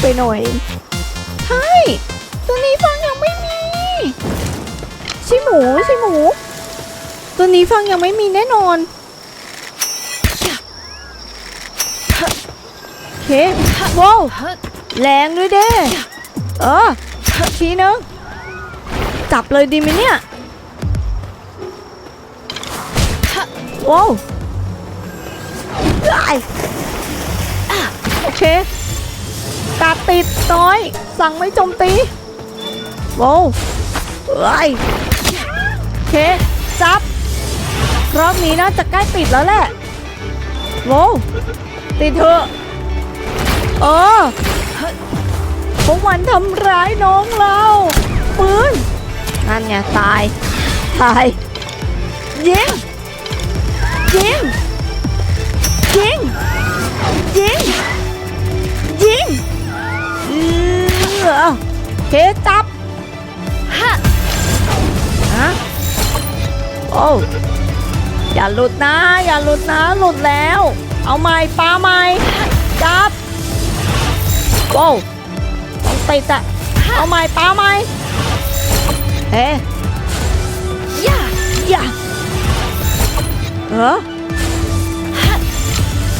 ไปหน่อย ใช่ ตัวนี้ฟังยังไม่มีใช่หมูใช่หมู ตัวนี้ฟังยังไม่มีแน่นอนโอเคว้าวแรงด้วยเด้เออทีนึงจับเลยดีไหมเนี่ยว้าวได้โอเค กาดติดน้อย สั่งไม่โจมตีว้วเอ้ยโอเคจับรอบนี้น่าจะใกล้ติดแล้วแหละโว้วติดเถอะเออพวกมันทำร้ายน้องเราปืนนั่นไงตาย ตาย ยิง ยิง ยิง ยิง เออเคจับฮะฮะโอ้อย่าหลุดนะ อย่าหลุดนะหลุดแล้ว เอาใหม่ปาใหม่จับโอ้ต้องติดอะเอาใหม่ปาใหม่เฮ้ย่าย่าเออ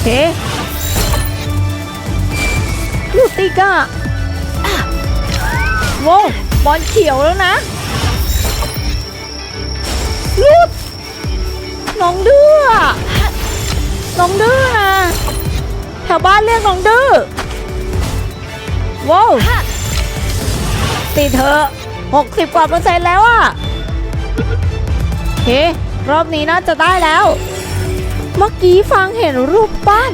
เฮ้ลูกติกอะ โว้วบอลเขียวแล้วนะลูดน้องดื้อน้องดื้อนะแถวบ้านเรียกน้องดื้อว้าวตีเธอะหกสิบกว่าเปอร์เซ็นต์แล้วอะโอเครอบนี้น่าจะได้แล้ว เมื่อกี้ฟังเห็นรูปปั้น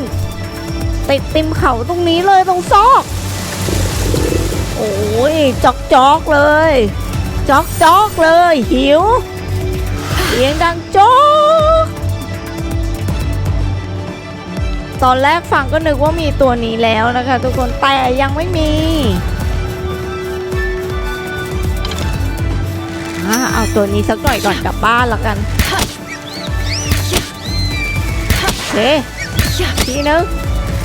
ติดติมเขาตรงนี้เลยตรงซอก โอ้ยจอกจอกๆเลย จอกจอกๆเลย หิวเสียงดังจอกตอนแรกฟังก็นึกว่ามีตัวนี้แล้วนะคะ ทุกคนแต่ยังไม่มีเอาตัวนี้สักหน่อยก่อนกลับบ้านแล้วกันโอเคทีนึง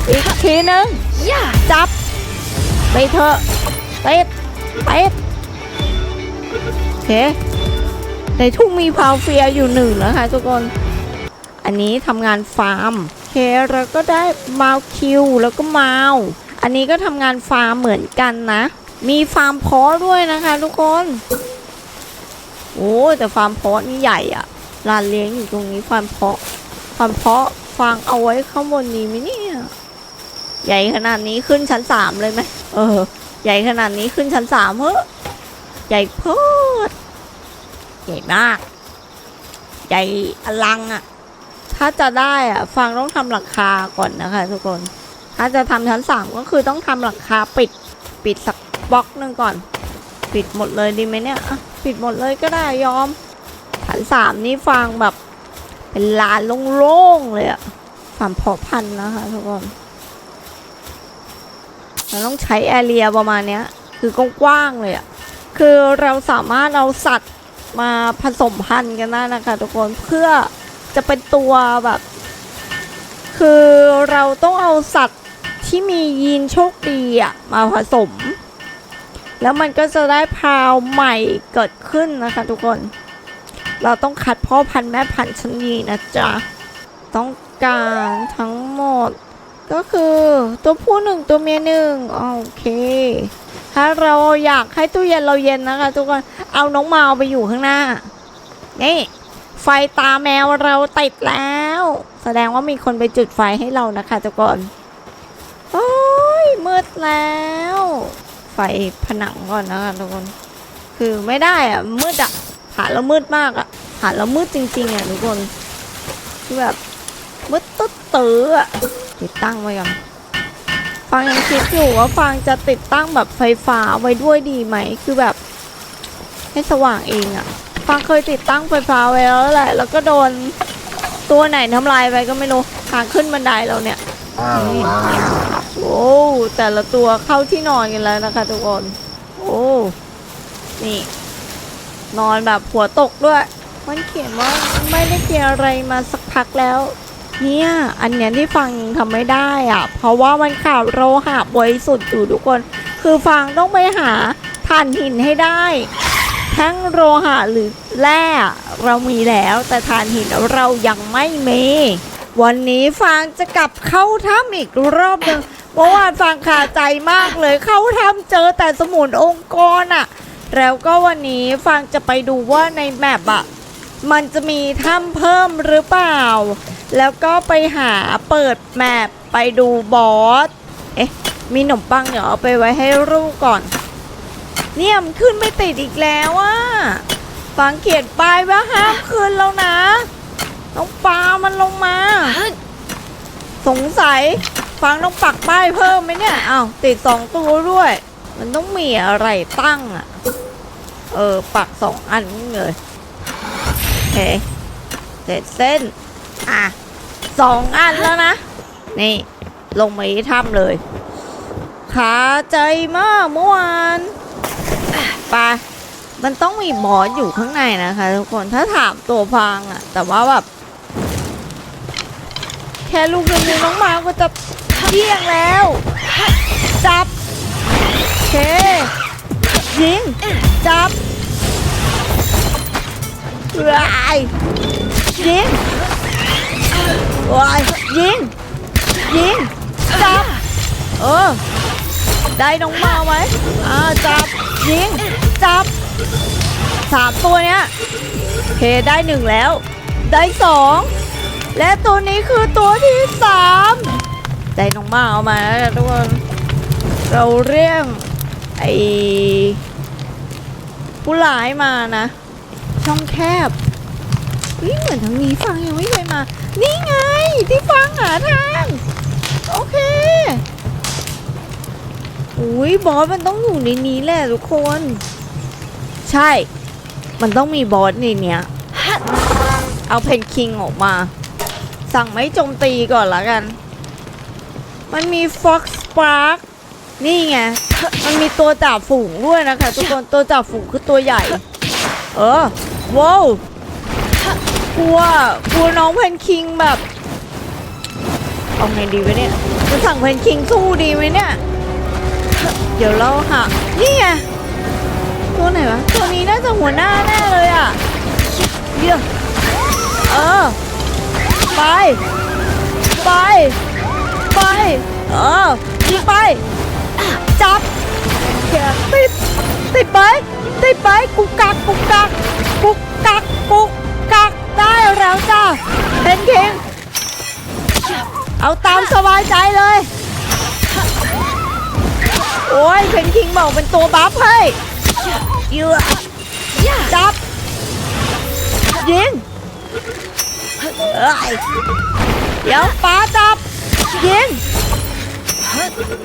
อีกทีนึงจับไปเถอะ เป็ดเป็ดโอเคในทุ่งมีพาวเฟียอยู่หนึ่งนะคะทุกคน อันนี้ทำงานฟาร์มโอเคเราก็ได้มาวคิวแล้วก็มาวอันนี้ก็ทำงานฟาร์มเหมือนกันนะ มีฟาร์มเพาะด้วยนะคะทุกคนโอ้แต่ฟาร์มเพาะนี่ใหญ่อะลานเลี้ยงอยู่ตรงนี้ฟาร์มเพาะฟาร์มเพาะฟางเอาไว้ข้างบนนี้ไหมเนี่ย ใหญ่ขนาดนี้ขึ้นชั้นสามเลยไหมเออ ใหญ่ขนาดนี้ขึ้นชั้นสามเฮ้ใหญ่โพูดใหญ่มาก ใหญ่อลังอะ่ะ ถ้าจะได้อะ่ะ ฟังต้องทำหลังคาก่อนนะคะทุกคน ถ้าจะทำชั้นสามก็คือต้องทำหลังคาปิด ปิดสักบล็อกหนึ่งก่อน ปิดหมดเลยดีไหมเนี่ยปิดหมดเลยก็ได้ยอมชั้นสามนี่ฟังแบบ เป็นลานโล่งๆเลยอะฟาร์มเพาะพันนะคะทุกคน เราต้องใช้แอเรียประมาณเนี้ย คือกว้างๆเลยอะคือเราสามารถเอาสัตว์มาผสมพันธุ์กันได้นะคะทุกคนเพื่อจะเป็นตัวแบบ คือเราต้องเอาสัตว์ที่มียีนโชคดีอะมาผสม แล้วมันก็จะได้พาวใหม่เกิดขึ้นนะคะทุกคน เราต้องคัดพ่อพันธุ์แม่พันธุ์ชั้นดีนะจ๊ะ ต้องการทั้งหมด ก็คือตัวผู้หนึ่งตัวเมียหนึ่งโอเค ถ้าเราอยากให้ตู้เย็นเราเย็นนะคะ ทุกคนเอาน้องมาวไปอยู่ข้างหน้า นี่ ไฟตาแมวเราติดแล้ว แสดงว่ามีคนไปจุดไฟให้เรานะคะทุกคนโอ้ยมืดแล้ว ไฟผนังก่อนนะคะทุกคน คือไม่ได้อะมืดอะหาแล้วมืดมากอะหาแล้วมืดจริงๆอะทุกคนคือแบบมืดตึ๊ดตื้ออะ ติดตั้งไว้ก่อนฟังยังคิดอยู่ว่าฟังจะติดตั้งแบบไฟฟ้าไว้ด้วยดีไหมคือแบบ ให้สว่างเองอะฟังเคยติดตั้งไฟฟ้าไว้แล้วแหละ แล้วก็โดนตัวไหนทำลายไปก็ไม่รู้ทางขึ้นบันไดเราเนี่ยโอ้แต่ละตัวเข้าที่นอนกันแล้วนะคะทุกคนโอ้นี่ นอนแบบหัวตกด้วย มันเขียนว่าไม่ได้กินอะไรมาสักพักแล้ว เนี่ย อันเนี้ยที่ฟังยังทำไม่ได้อะ เพราะว่ามันขาดโลหะบริสุทธิ์อยู่ทุกคน คือฟังต้องไปหาถ่านหินให้ได้ทั้งโลหะหรือแร่เรามีแล้วแต่ถ่านหินเรายังไม่มี วันนี้ฟางจะกลับเข้าถ้ำอีกรอบหนึ่งเมื่อวานฟางขาดใจมากเลยเข้าถ้ำเจอแต่สมุนองค์กรอะแล้วก็วันนี้ฟางจะไปดูว่าในแมปอะมันจะมีถ้ำเพิ่มหรือเปล่า แล้วก็ไปหาเปิดแมปไปดูบอส เอ๊ะ มีขนมปังเดี๋ยวเอาไปไว้ให้ลูกก่อน เนี่ยมันขึ้นไม่ติดอีกแล้วอะฟังเขียนป้ายว่าห้ามขึ้นแล้วนะต้องปามันลงมา สงสัยฟังต้องปักป้ายเพิ่มไหมเนี่ยอ้าวติดสองตัวด้วย มันต้องมีอะไรตั้งอะเออ ปักสองอันนี่เลยโอเคเสร็จเส้น อะ สองอันแล้วนะ นี่ ลงมาที่ถ้ำเลย ขาใจมากเมื่อวานไปมันต้องมีบอสอยู่ข้างในนะคะทุกคนถ้าถามตัวพังอะแต่ว่าแบบ แค่ลูกนึงน้องมาก็จะเยี่ยงแล้ว จับเคยิง จับวายยิง วายยิง ยิง จับ เออ ได้น้องมาไหมอ่า จับ ยิง จับสามตัวเนี้ยเคได้หนึ่งแล้ว ได้สองและตัวนี้คือตัวที่สามได้น้องมาเอามาแล้วทุกคนเราเรียกไอ้ผู้ร้ายมานะ ช่องแคบเหมือนทางนี้ฟังยังไม่เคยมา นี่ไง ที่ฟังหาทาง โอเค อุ้ยบอสมันต้องอยู่ในนี้แหละทุกคน ใช่ มันต้องมีบอสในเนี้ย เอาเพนคิงออกมา สั่งไม่โจมตีก่อนละกัน มันมี Fox Spark นี่ไง มันมีตัวจ่าฝูงด้วยนะคะ ทุกคน ตัวจ่าฝูงคือตัวใหญ่ เออว้าว กลัวกลัวน้องเพนคิงแบบเอาไงดีวะเนี่ยจะสั่งเพนคิงสู้ดีไหมเนี่ยเดี๋ยวเราหานี่ไงตัวไหนวะตัวนี้น่าจะหัวหน้าแน่เลยอะเดี๋ยวเออไปไปไปเออยิงไปจับติดติดไปติดไปกุกกักกุกกักกุกกักกุกกัก ได้แล้วจ้าเป็นคิง เอาตามสบายใจเลย โอ้ยเพนคิงบอกเป็นตัวบัฟให้เยือจับ ยิงเอ้ยเดี๋ยวปาจับ ยิง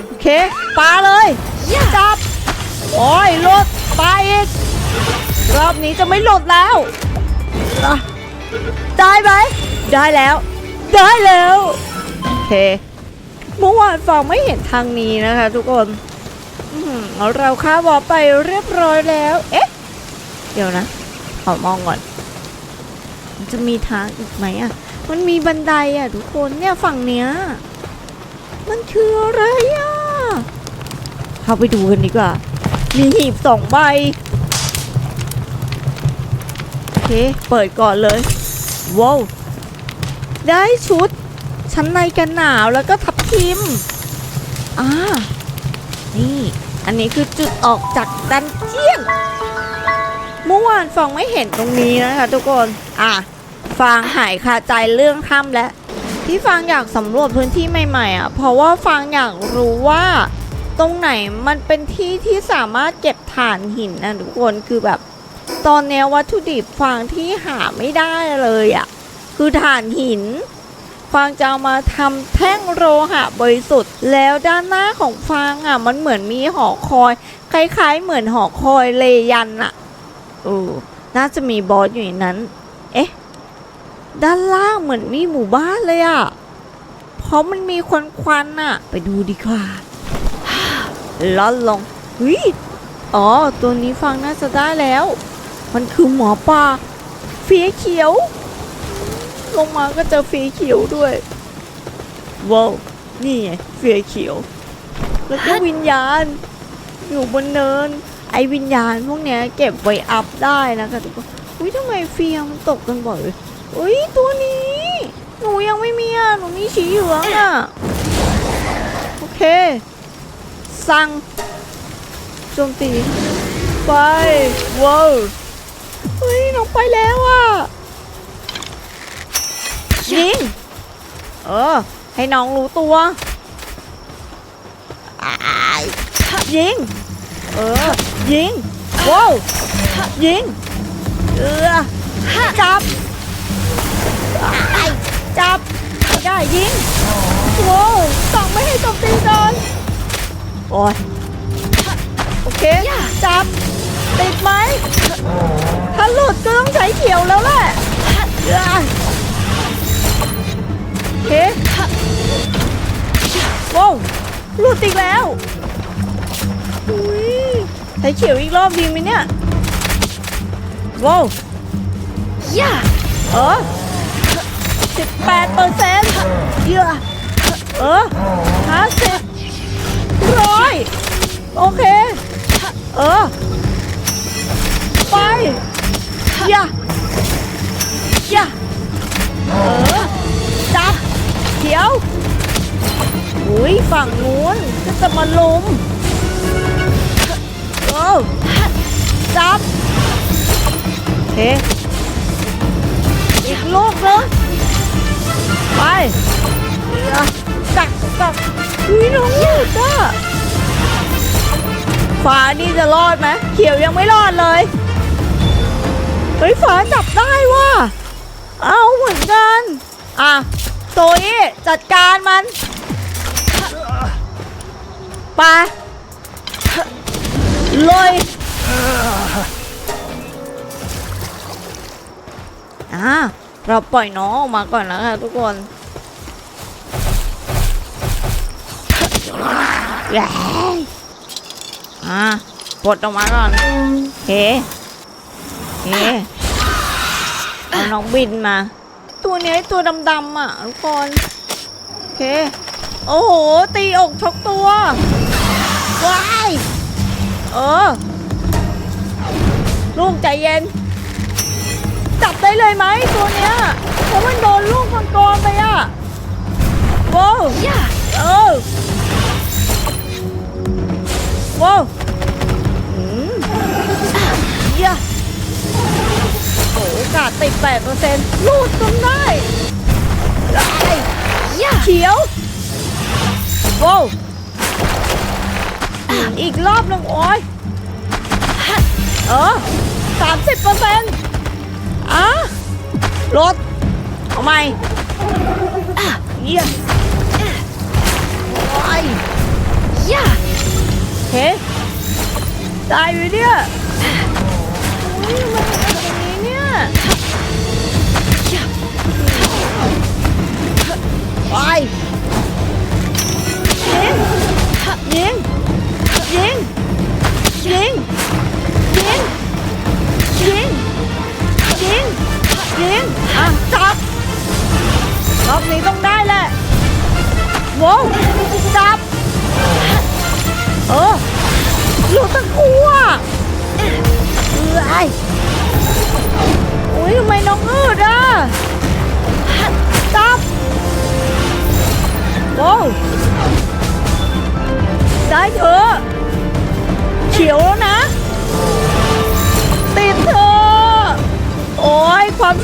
โอเคปาเลย จับ โอ้ยลดปาอีกรอบนี้จะไม่หลดแล้ว ได้ไหม ได้แล้ว ได้แล้วโอเคเมื่อวานฟังไม่เห็นทางนี้นะคะ ทุกคนอื้อหือเราข้าวอไปเรียบร้อยแล้ว เอ๊ะ เดี๋ยวนะ ขอมองก่อนมันจะมีทางอีกไหมอะ มันมีบันไดอะ ทุกคนเนี่ยฝั่งเนี้ย มันคืออะไรอะ เข้าไปดูกันดีกว่า มีหีบสองใบ โอเค เปิดก่อนเลย ว้าวได้ชุด ชั้นในกันหนาวแล้วก็ทับทิมอ่านี่ อันนี้คือจุดออกจากดันเจียน เมื่อวานฟังไม่เห็นตรงนี้นะคะทุกคน อะฟังหายคาใจเรื่องถ้ำแล้วที่ฟังอยากสำรวจพื้นที่ใหม่ๆอะ เพราะว่าฟังอยากรู้ว่า ตรงไหนมันเป็นที่ที่สามารถเก็บถ่านหินนะทุกคนคือแบบ ตอนนี้วัตถุดิบฟังที่หาไม่ได้เลยอะ คือถ่านหิน ฟางจะเอามาทำแท่งโลหะบริสุทธิ์ แล้วด้านหน้าของฟางอะ มันเหมือนมีหอคอย คล้าย ๆ เหมือนหอคอยเลยันอะเออน่าจะมีบอสอยู่ในนั้น เอ๊ะ ด้านล่างเหมือนมีหมู่บ้านเลยอะ เพราะมันมีควันควันๆอะ ไปดูดีกว่าล่อนลงเฮ้ยอ๋อ ตัวนี้ฟังน่าจะได้แล้ว มันคือหมอปลาเฟีเขียว ลงมาก็เจอฟีเขียวด้วยว้าวนี่ไงฟีเขียว แล้วก็วิญญาณ อยู่บนเนิน ไอวิญญาณพวกเนี้ยเก็บไว้อัพได้นะคะทุกคนอุ้ยทำไมเฟียมันตกกันบ่อยเอุ้ยตัวนี้ หนูยังไม่มีอะหนูมีสีเหลืองอะโอเค สั่งโจมตีไปว้าว ฮ้ยน้องไปแล้วอะยิงเออ ให้น้องรู้ตัวอ้ายยิง เออ ยิงว้าวยิง เออจับอ้ายจับไม่ได้ยิงว้าวสั่งไม่ให้โจมตีก่อนโอ้ยโอเค จับ ติดไหมถ้าหลุดก็ต้องใช้เขียวแล้วแหละเอ้ยโอเคว้าวหลุดอีกแล้วอุ้ยใช้เขียวอีกรอบดีไหมเนี่ยว้าว Yeah! เออสิบแปดเปอร์เซ็นต์เยอะเออห้าสิบร้อยโอเค เออ ไปอย่าอย่าเออ จับเขียวอุ้ยฝั่งนู้นก็จะมาลมเออจับโอเคอีกลูกนึงไปอย่ากักกักอุ้ยน้องหลุดอะฟ้านี่จะรอดไหมเขียวยังไม่รอดเลย เฮ้ยฟ้าจับได้ว่ะเอาเหมือนกัน อะโซยี่จัดการมันไปเลยอะเราปล่อยน้องออกมาก่อนนะคะทุกคนแย่อะปลดออกมาก่อนเฮ้ เอาน้องบินมา ตัวนี้ตัวดำๆอะทุกคนโอเค โอ้โห ตีอกชกตัวว้ายเออ ลูกใจเย็น จับได้เลยไหมตัวเนี้ยเพราะมันโดนลูกมังกรไปอะว้าวเออว้าว กาสติดแปดเปอร์เซ็นต์ลูดจนได้ได้ Yeah! เขียวโว้วอีกรอบหนึ่งโอ้ยเออสามสิบเปอร์เซ็นต์อะลดเอาใหม่เยี่ยโอ้ย Yeah! เฮ้ได้อยู่เนี่ย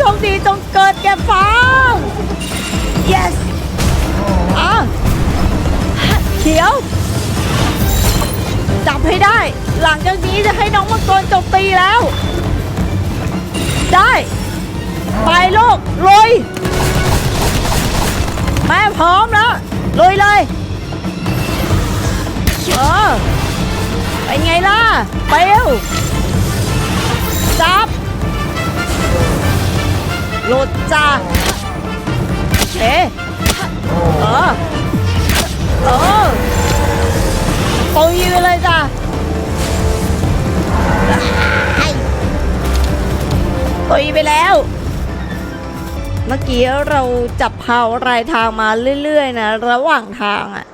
ความโชคดีจงเกิดแก่ฟัง yes อะเขียว จับให้ได้ หลังจากนี้จะให้น้องมังกรโจมตีแล้ว ได้ ไปลูกลุยแม่พร้อมแล้วลุยเลยเออเป็นไงล่ะ เปลวจับ หลุดจ้าเอ๊ะเออเออตุยไปเลยจ้ะตุยไปแล้วมันมื่อกี้เราจับพาวรายทางมาเรื่อยๆนะ ระหว่างทางอะ่ะ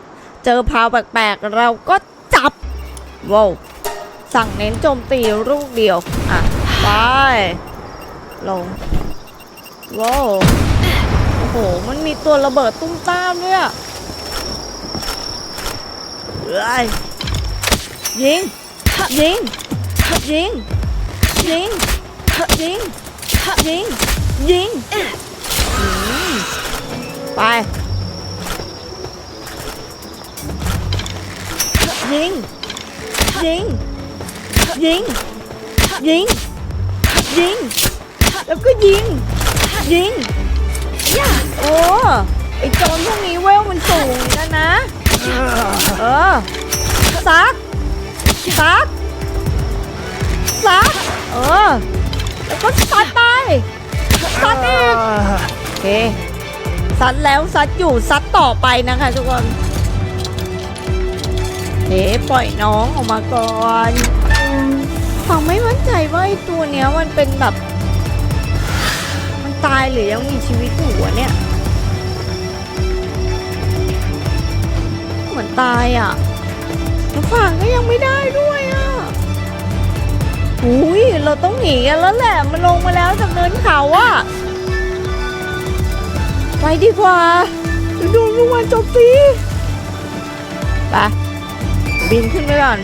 เจอพาวแปลกๆ เราก็จับว้าวสั่งเน้นโจมตีลูกเดียว อะ ไป ลง ว้าวโอ้โห มันมีตัวระเบิดตุ้มตามด้วยอะเอ้ยยิง ยิง ยิง ยิง ยิง ยิง ยิง ไป ยิง ยิง ยิง ยิง ยิง แล้วก็ยิง ยิงย่าโอ้ไอโจรพวกนี้เวลมันสูงนกันะ เออซักซักซักเออ แล้วก็ซัดไปซัดอีกโอเคซัดแล้วซัดอยู่ซัดต่อไปนะคะทุกคนเฮ้ปล่อยน้องออกมาก่อนฟังไม่มั่นใจว่าไอตัวเนี้ยมันเป็นแบบ ตายหรือยังมีชีวิตอยู่วะเนี่ย เหมือนตายอะแล้วฝั่งก็ยังไม่ได้ด้วยอะอุ้ยเราต้องหนีกันแล้วแหละ มันลงมาแล้วจากเนินเขาอะไปดีกว่าดี๋ยวโดนลูกวันจมตีไปบินขึ้นไปก่อน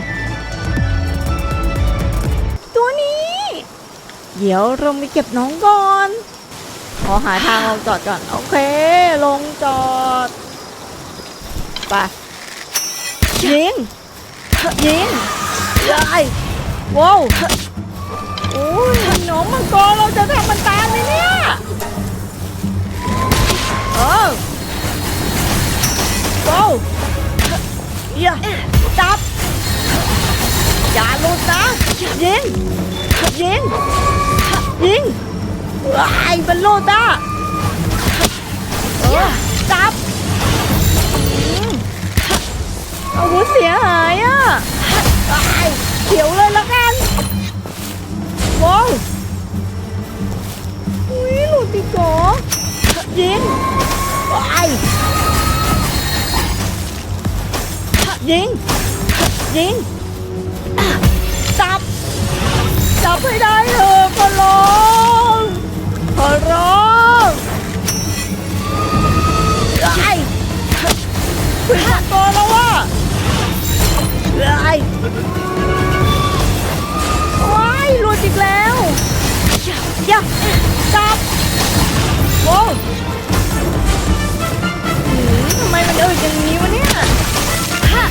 ตัวนี้ เดี๋ยวเราไปเก็บน้องก่อน ขอหาทางลงจอดก่อน โอเค ลงจอด ไป ยิง ยิงเลยว้าวโอ้ยน้องมังกรเราจะทำมันตายไหมเนี่ยเออว้าวอย่าจับอย่าลุดนะยิงยิงยิง ว้ายมันหลุดอะจับอืมอาวุธเสียหายอะเขียวเลยละกันว้าวอุ้ยหลุดอีกเหรอยิงว้ายยิง ยิง จับ จับให้ได้เถอะ ว้ายหลุดอีกแล้วยาจับโอ้หืมทำไมมันเอ่ยอย่างนี้วะเนี่ยฮะ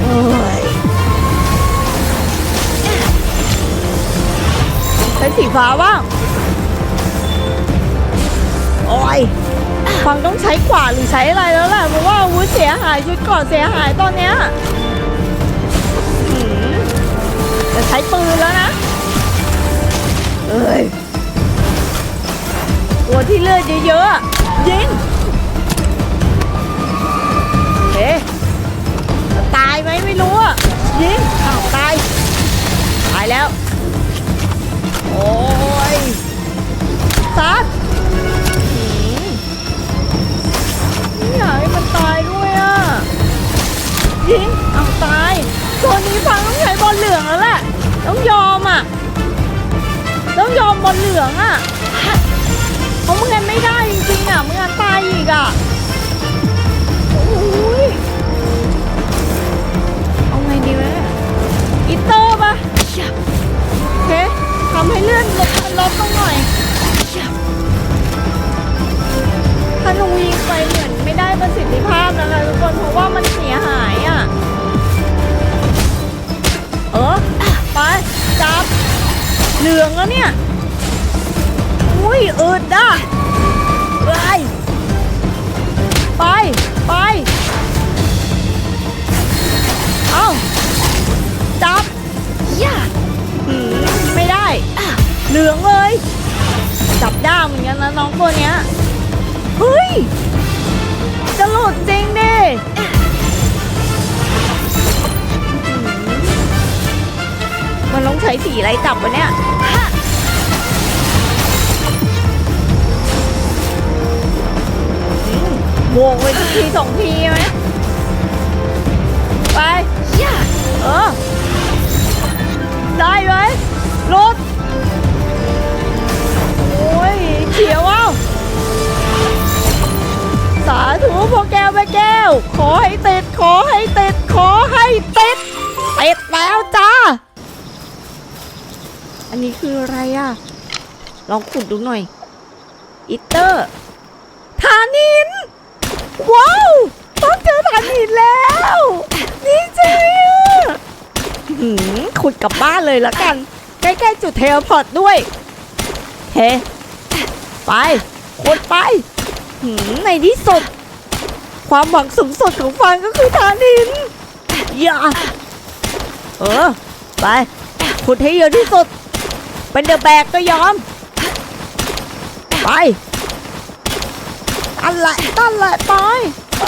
โอ้ยใช้สีฟ้าบ้างโอ้ย ฟังต้องใช้ขวาหรือใช้อะไรแล้วแหละเพราะว่าอาวุธเสียหายชุดก่อนเสียหายตอนเนี้ยจะใช้ปืนแล้วนะเอ้ยตัวที่เลือดเยอะๆยิงเอ๊ะตายไหมไม่รู้อะยิงอ้าวตาย ตายแล้ว โอ้ยซัด อยากให้มันตายด้วยอะยิงเอาตายตัวนี้ฟังต้องใช้บอลเหลืองแล้วแหละต้องยอมอะต้องยอมบอลเหลืองอะเพราะมึงงั้นไม่ได้จริงๆอะมึงงั้นตายอีกอะโอ้ยเอาไงดีวะอีเตอร์ปะย่าโอเคทำให้เลื่อนลดลดลงหน่อย ถ้าหนูยิงไปเหมือน ไม่ได้ประสิทธิภาพนะคะทุกคนเพราะว่ามันเสียหายอะ เออไปจับ เหลืองแล้วเนี่ย อุ้ยอึดอะไปไป ไป เอาจับย่าหืมไม่ได้ เหลืองเลย จับยากเหมือนกันนะน้องตัวเนี้ย เฮ้ย หลุดจริงดิ มันลงใช้สีอะไรจับวะเนี่ย บวกไปสักทีสองทีไหมไป เออ ได้ไหมรถโอ้ยเขียวเอา สาธุพ่อแก้วแม่แก้ว ขอให้ติด ขอให้ติด ขอให้ติดติดแล้วจ้า อันนี้คืออะไรอะ ลองขุดดูหน่อย อิตเตอร์ทานิน ว้าว ต้องเจอทานินแล้ว นี่จริงหืมขุดกลับบ้านเลยละกัน ใกล้ๆจุดเทลพอร์ตด้วย เฮ้ ไป ขุดไป ในที่สุด ความหวังสูงสุดของฟังก็คือทานิน อย่า เออ ไปขุดให้เยอะที่สุด เป็นเดอะแบกก็ยอม ไปตั้นแหละตั้นแหละไปไป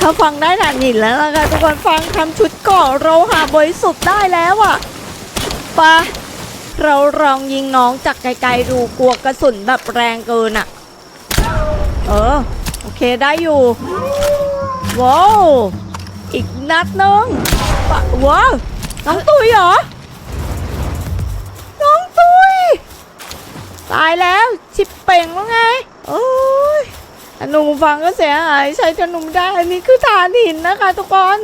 ถ้าฟังได้หนักหินแล้วนะคะทุกคนฟังคำชุดเกาะเราหาบริสุทธิ์ได้แล้วอะปะ เราลองยิงน้องจากไกลๆดูกลัวกระสุนแบบแรงเกินอะเออ โอเคได้อยู่ว้าวอีกนัดนึงว้าวน้องตุยเหรอ น้องตุย ตายแล้วชิบเป่งแล้วไงโอ้ยธนูฟังก็เสียหายใช้ธนูได้ อันนี้คือฐานหินนะคะทุกคน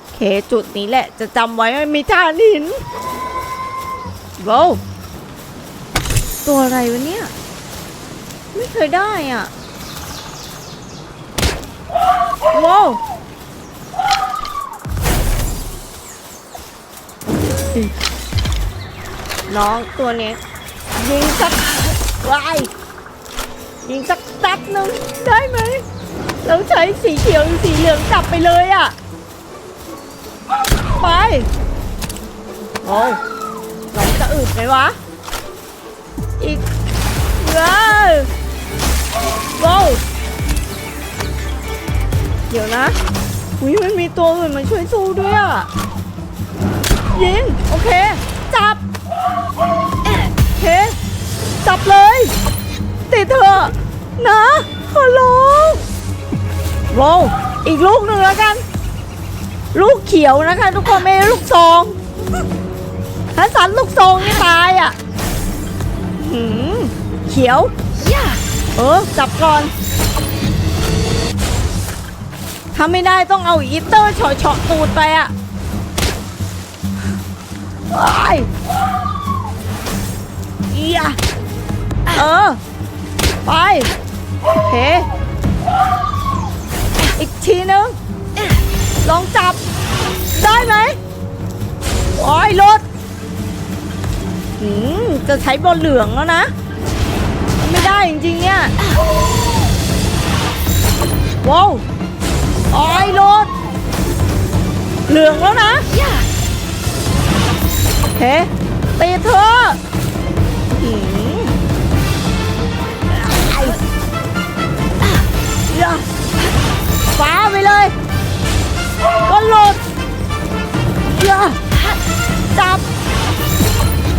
โอเคจุดนี้แหละจะจำไว้ว่มีฐานหิน ว้าวตัวอะไรวะเนี่ย ไม่เคยได้อะว้าวน้องตัวนี้ยิงสักวายยิงสักตัดหนึ่งได้ไหมเราใช้สีเขียวหรือสีเหลืองจับไปเลยอะ ไปโอ้ จะอึดไหมวะ อีกเว้ยโว้วเดี๋ยวนะอุ้ยมันมีตัวอื่นมาช่วยสู้ด้วยอะ ยิง โอเค จับ โอเค จับเลย ติดเถอะนะ ขอร้องโว้วอีกลูกหนึ่งแล้วกัน ลูกเขียวนะคะ ทุกคนไม่ใช่ลูกซอง ถ้าสันลูกซองนี่ตายอะหืมเขียว，เออจับก่อนถ้าไม่ได้ต้องเอาอีเตอร์เฉาะๆตูดไปอะไปเอียเออ ไปเคอีกทีนึง ลองจับ ได้ไหม โอ้ยรถ จะใช้บอลเหลืองแล้วนะ ไม่ได้จริงๆเนี่ยว้าวโอ้ยรถเหลืองแล้วนะ，โอเคตีเธอหืมฟ้าไปเลยก็หลุดจับ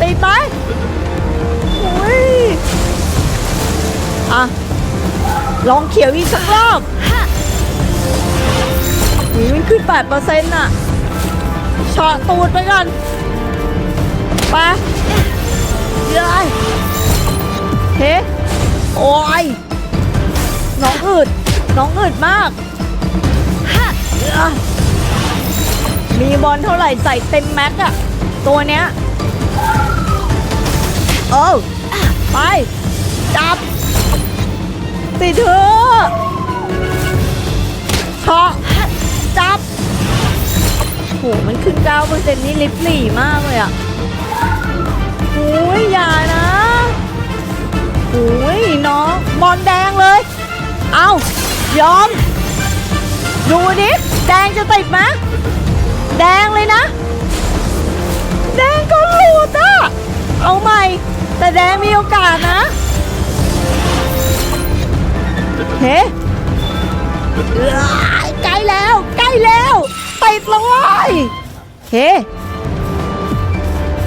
ติดไหมอุ้ยอะ ลองเขียวอีกสักรอบอุ้ยมันขึ้น8%อร์เซ็นต์อะเฉาะตูดไปก่อนไปเย้ยเฮ้โอ้ยน้องอึดน้องอึดมากเอ้ยมีบอลเท่าไหร่ใส่เต็มแม็กอะตัวเนี้ย เออไป จับ ติดเถอะเฉาจับโหมันขึ้น9%นี่ลิบหลี่มากเลยอะโอ้ยอย่านะโอ้ยน้องบอลแดงเลย เอายอม ดูดิแดงจะติดไหมแดงเลยนะ แดงก็หลุดอะ เอาใหม่ แต่แดงมีโอกาสนะ เฮ้ยใกล้แล้ว ใกล้แล้วติดแล้วยเฮ้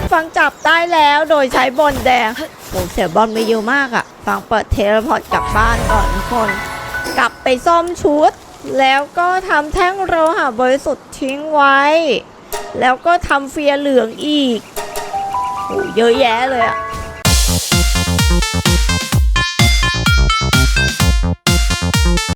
ฟังฟังจับได้แล้วโดยใช้บอลแดงโอ้เสียบอลไปเยอะมากอะฟังเปิดเทเลพอร์ตกลับบ้านก่อนทุกคน กลับไปซ่อมชุด แล้วก็ทำแท่งโลหะบริสุทธิ์ทิ้งไว้ แล้วก็ทำเฟียเหลืองอีกโอ้เยอะแยะเลยอะ